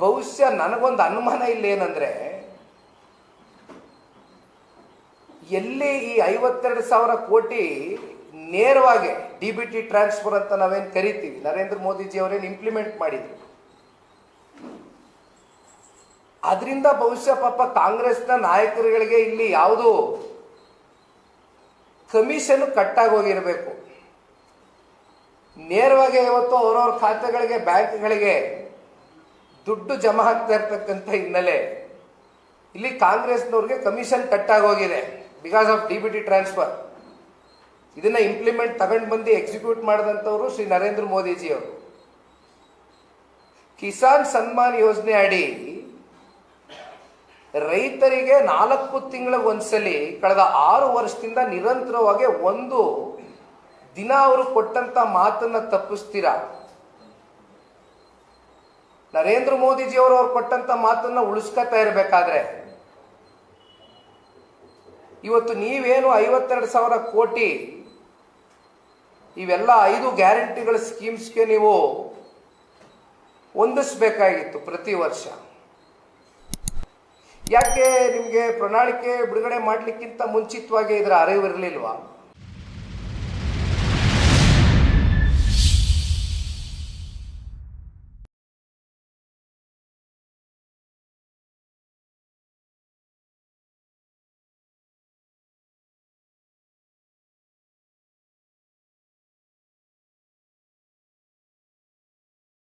ಬಹುಶಃ ನನಗೊಂದು ಅನುಮಾನ ಇಲ್ಲ ಏನಂದ್ರೆ ಎಲ್ಲಿ ಈ ಐವತ್ತೆರಡು ಸಾವಿರ ಕೋಟಿ ನೇರವಾಗಿ ಡಿ ಬಿ ಟಿ ಟ್ರಾನ್ಸ್ಫರ್ ಅಂತ ನಾವೇನು ಕರಿತೀವಿ? ನರೇಂದ್ರ ಮೋದಿಜಿ ಅವರೇನು ಇಂಪ್ಲಿಮೆಂಟ್ ಮಾಡಿದ್ರು? ಅದರಿಂದ ಬಹುಶಃ ಪಾಪ ಕಾಂಗ್ರೆಸ್ನ ನಾಯಕರುಗಳಿಗೆ ಇಲ್ಲಿ ಯಾವುದು ಕಮಿಷನ್ ಕಟ್ಟಾಗಿ ಹೋಗಿರಬೇಕು ನೇರವಾಗಿ ಇವತ್ತು ಅವರವ್ರ ಖಾತೆಗಳಿಗೆ, ಬ್ಯಾಂಕ್ಗಳಿಗೆ ದುಡ್ಡು ಜಮಾ ಆಗ್ತಾ ಇರ್ತಕ್ಕಂಥ ಹಿನ್ನೆಲೆ ಇಲ್ಲಿ ಕಾಂಗ್ರೆಸ್ನವ್ರಿಗೆ ಕಮಿಷನ್ ಕಟ್ ಆಗೋಗಿದೆ because of D B T transfer. ಇದನ್ನ ಇಂಪ್ಲಿಮೆಂಟ್ ತಗೊಂಡು ಬಂದು ಎಕ್ಸಿಕ್ಯೂಟ್ ಮಾಡಿದಂಥವ್ರು ಶ್ರೀ ನರೇಂದ್ರ ಮೋದಿಜಿ ಅವರು ಕಿಸಾನ್ ಸನ್ಮಾನ್ ಯೋಜನೆ ಅಡಿ ರೈತರಿಗೆ ನಾಲ್ಕು ತಿಂಗಳ ಒಂದ್ಸಲಿ ಕಳೆದ ಆರು ವರ್ಷದಿಂದ ನಿರಂತರವಾಗಿ ಒಂದು ದಿನ ಅವರು ಕೊಟ್ಟಂತ ಮಾತನ್ನ ತಪ್ಪಿಸ್ತೀರಾ? ನರೇಂದ್ರ ಮೋದಿಜಿಯವರು ಅವ್ರು ಕೊಟ್ಟಂತ ಮಾತನ್ನ ಉಳಿಸ್ಕೊತಾ ಇರಬೇಕಾದ್ರೆ, ಇವತ್ತು ನೀವೇನು ಐವತ್ತೆರಡು ಸಾವಿರ ಕೋಟಿ ಇವೆಲ್ಲ ಐದು ಗ್ಯಾರಂಟಿಗಳ ಸ್ಕೀಮ್ಸ್ಗೆ ನೀವು ಹೊಂದಿಸ್ಬೇಕಾಗಿತ್ತು ಪ್ರತಿ ವರ್ಷ. ಯಾಕೆ ನಿಮಗೆ ಪ್ರಣಾಳಿಕೆ ಬಿಡುಗಡೆ ಮಾಡಲಿಕ್ಕಿಂತ ಮುಂಚಿತವಾಗಿ ಇದರ ಅರಿವಿರಲಿಲ್ವಾ?